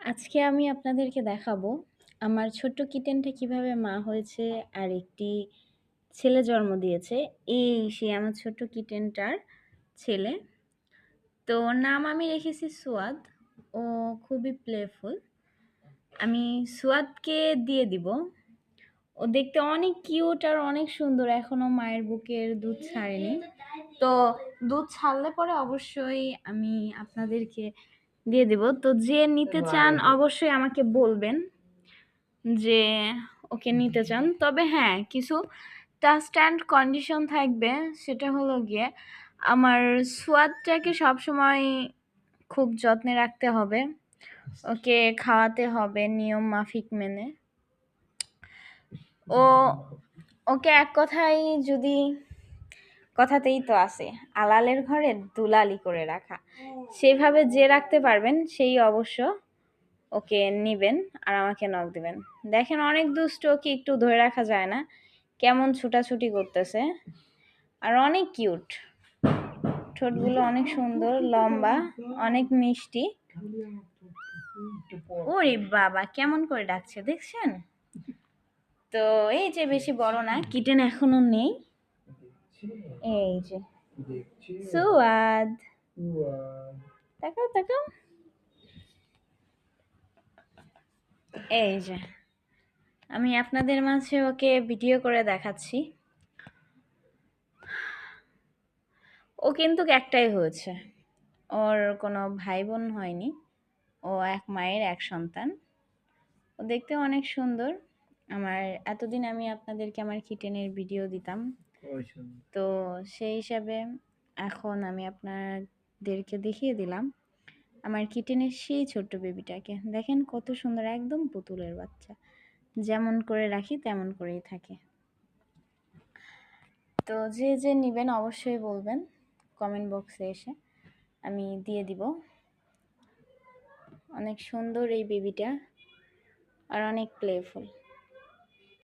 আজকে আমি আপনাদেরকে দেখাবো, আমার ছোট্ট কিটেনটা কীভাবে মা হয়েছে আর একটি ছেলে জন্ম দিয়েছে। এই সে আমার ছোট্ট কিটেনটার ছেলে। তো নাম আমি রেখেছি সুয়াদ। ও খুবই প্লেফুল আমি সুয়াদকে দিয়ে দিব। ও দেখতে অনেক কিউট আর অনেক সুন্দর। এখনও মায়ের বুকের দুধ ছাড়েনি। তো দুধ ছাড়লে পরে অবশ্যই আমি আপনাদেরকে দিয়ে দিব। তো যে নিতে চান অবশ্যই আমাকে বলবেন যে ওকে নিতে চান। তবে হ্যাঁ কিছু টাস্ট অ্যান্ড কন্ডিশন থাকবে। সেটা হলো গিয়ে আমার সোয়াদটাকে সবসময় খুব যত্নে রাখতে হবে। ওকে খাওয়াতে হবে নিয়ম মাফিক মেনে। ও ওকে এক কথায় যদি কথাতেই তো আছে আলালের ঘরে দুলালি করে রাখা। সেইভাবে যে রাখতে পারবেন সেই অবশ্য ওকে নেবেন আর আমাকে নখ দেবেন। দেখেন অনেক দুষ্ট ওকে একটু ধরে রাখা যায় না কেমন ছুটাছুটি করতেছে। আর অনেক কিউট ঠোঁটগুলো অনেক সুন্দর লম্বা অনেক মিষ্টি। ওরে বাবা কেমন করে ডাকছে দেখছেন? তো এই যে বেশি বড় না কিটেন এখনও নেই। এই যে। সুয়াদ। তাকাও তাকাও। এই যে। আমি আপনাদের মাঝে ওকে ভিডিও করে দেখাচ্ছি। ও কিন্তু একটাই হয়েছে। ওর কোনো ভাই বোন হয়নি। ও এক মায়ের এক সন্তান। ও দেখতে অনেক সুন্দর। আমার এতদিন আমি আপনাদেরকে আমার কিটেনের ভিডিও দিতাম। তো সেই হিসাবে এখন আমি আপনাদেরকে দেখিয়ে দিলাম আমার কিটেনের সেই ছোট্ট বেবিটাকে। দেখেন কত সুন্দর একদম পুতুলের বাচ্চা। যেমন করে রাখি, তেমন করেই থাকে। তো যে যে নেবেন অবশ্যই বলবেন কমেন্ট বক্সে এসে আমি দিয়ে দিব। অনেক সুন্দর এই বেবিটা আর অনেক প্লেফুল